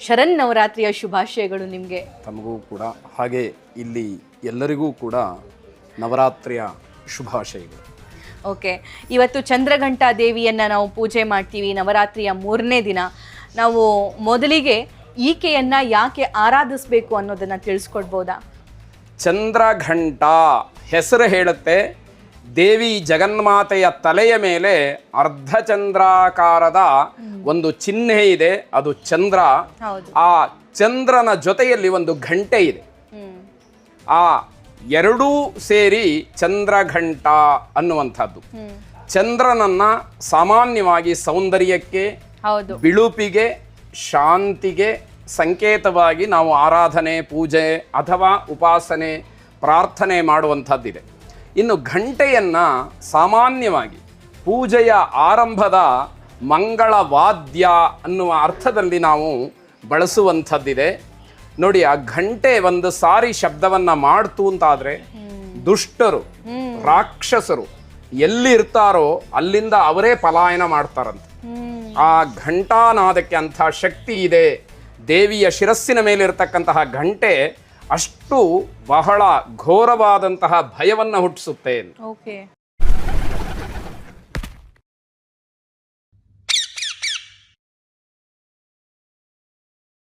ಶರನ್ನವರಾತ್ರಿಯ ಶುಭಾಶಯಗಳು ನಿಮಗೆ. ತಮಗೂ ಕೂಡ. ಹಾಗೆ ಇಲ್ಲಿ ಎಲ್ಲರಿಗೂ ಕೂಡ ನವರಾತ್ರಿಯ ಶುಭಾಶಯಗಳು. ಓಕೆ. ಇವತ್ತು ಚಂದ್ರಘಂಟಾ ದೇವಿಯನ್ನು ನಾವು ಪೂಜೆ ಮಾಡ್ತೀವಿ ನವರಾತ್ರಿಯ ಮೂರನೇ ದಿನ. ನಾವು ಮೊದಲಿಗೆ ಈಕೆಯನ್ನು ಯಾಕೆ ಆರಾಧಿಸಬೇಕು ಅನ್ನೋದನ್ನು ತಿಳಿಸ್ಕೊಡ್ಬೋದಾ? ಚಂದ್ರಘಂಟಾ ಹೆಸರು ಹೇಳುತ್ತೆ. ದೇವಿ ಜಗನ್ಮಾತೆಯ ತಲೆಯ ಮೇಲೆ ಅರ್ಧಚಂದ್ರಾಕಾರದ ಒಂದು ಚಿಹ್ನೆ ಇದೆ ಅದು ಚಂದ್ರ. ಆ ಚಂದ್ರನ ಜೊತೆಯಲ್ಲಿ ಒಂದು ಘಂಟೆ ಇದೆ. ಆ ಎರಡೂ ಸೇರಿ ಚಂದ್ರಘಂಟ ಅನ್ನುವಂಥದ್ದು. ಚಂದ್ರನನ್ನ ಸಾಮಾನ್ಯವಾಗಿ ಸೌಂದರ್ಯಕ್ಕೆ ಬಿಳುಪಿಗೆ ಶಾಂತಿಗೆ ಸಂಕೇತವಾಗಿ ನಾವು ಆರಾಧನೆ ಪೂಜೆ ಅಥವಾ ಉಪಾಸನೆ ಪ್ರಾರ್ಥನೆ ಮಾಡುವಂಥದ್ದಿದೆ. ಇನ್ನು ಘಂಟೆಯನ್ನು ಸಾಮಾನ್ಯವಾಗಿ ಪೂಜೆಯ ಆರಂಭದ ಮಂಗಳ ವಾದ್ಯ ಅನ್ನುವ ಅರ್ಥದಲ್ಲಿ ನಾವು ಬಳಸುವಂಥದ್ದಿದೆ. ನೋಡಿ, ಆ ಘಂಟೆ ಒಂದು ಸಾರಿ ಶಬ್ದವನ್ನ ಮಾಡ್ತು ಅಂತಾದರೆ ದುಷ್ಟರು, ರಾಕ್ಷಸರು ಎಲ್ಲಿ ಇರ್ತಾರೋ ಅಲ್ಲಿಂದ ಅವರೇ ಪಲಾಯನ ಮಾಡ್ತಾರಂತೆ. ಆ ಘಂಟಾನಾದಕ್ಕೆ ಅಂಥ ಶಕ್ತಿ ಇದೆ. ದೇವಿಯ ಶಿರಸ್ಸಿನ ಮೇಲಿರ್ತಕ್ಕಂತಹ ಘಂಟೆ ಅಷ್ಟು ಬಹಳ ಘೋರವಾದಂತಹ ಭಯವನ್ನು ಹುಟ್ಟಿಸುತ್ತೆ